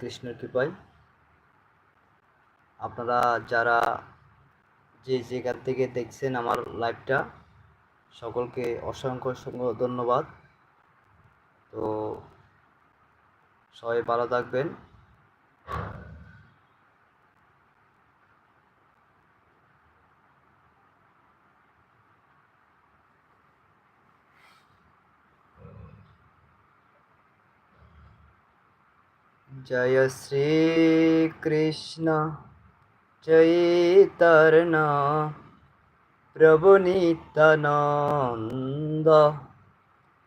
কৃষ্ণের কৃপায়। আপনারা যারা যে জায়গার থেকে দেখছেন আমার লাইভটা সকলকে অসংখ্য অসংখ্য ধন্যবাদ। তো সবাই ভালো থাকবেন। জয় শ্রীকৃষ্ণ চৈতন্য প্রভু নিত্যানন্দ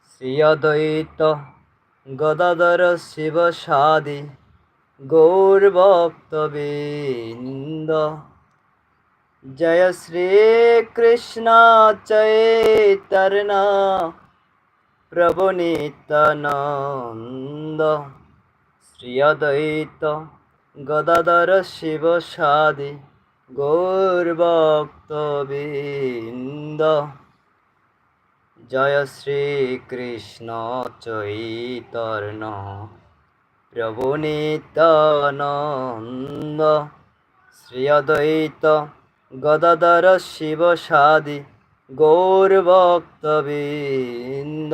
শ্রী অদ্বৈত গদাধর শিব সাদি গৌরভক্তবৃন্দ জয় শ্রীকৃষ্ণ অদ্বৈত গদাধর শিব সাদি গৌরভক্তবৃন্দ। জয় শ্রীকৃষ্ণ চৈতন্য প্রভু নিত্যানন্দ। শ্রী অদ্বৈত গদাধর শিব সাদি গৌরভক্তবৃন্দ।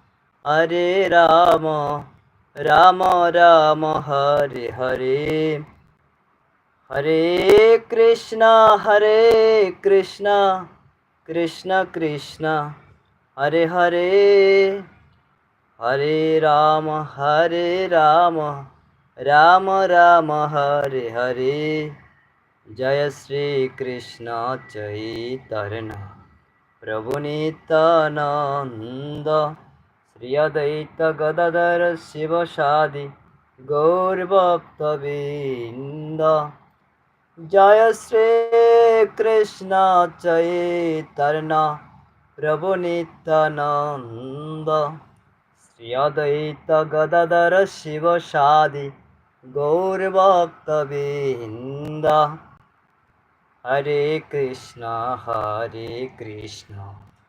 হরে রাম রাম রাম হরে হরে হরে কৃষ্ণ হরে কৃষ্ণ কৃষ্ণ কৃষ্ণ হরে হরে হরে রাম হরে রাম রাম রাম হরে হরে জয় শ্রী কৃষ্ণ চৈতন্য প্রভু নিত্যানন্দ শ্রী অদ্বৈত গদাধর শিব সাদি গৌরভক্তবৃন্দ জয় শ্রী কৃষ্ণ চৈতন্য প্রভু নিত্যানন্দ শ্রী অদ্বৈত গদাধর শিব সাদি গৌরভক্তবৃন্দ হরে কৃষ্ণ হরে কৃষ্ণ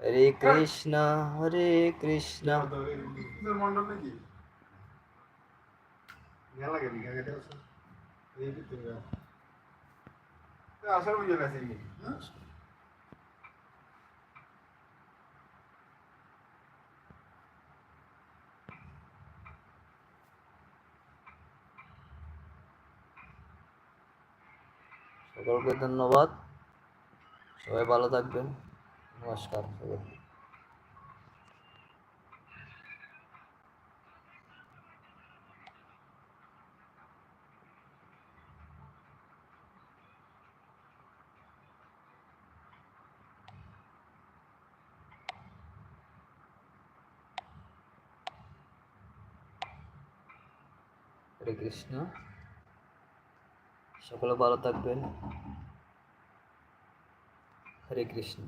হরে কৃষ্ণ হরে কৃষ্ণ। সকলকে ধন্যবাদ। সবাই ভালো থাকবেন। Oscar Food. Krishna Sokolo Balotagben Hari Krishna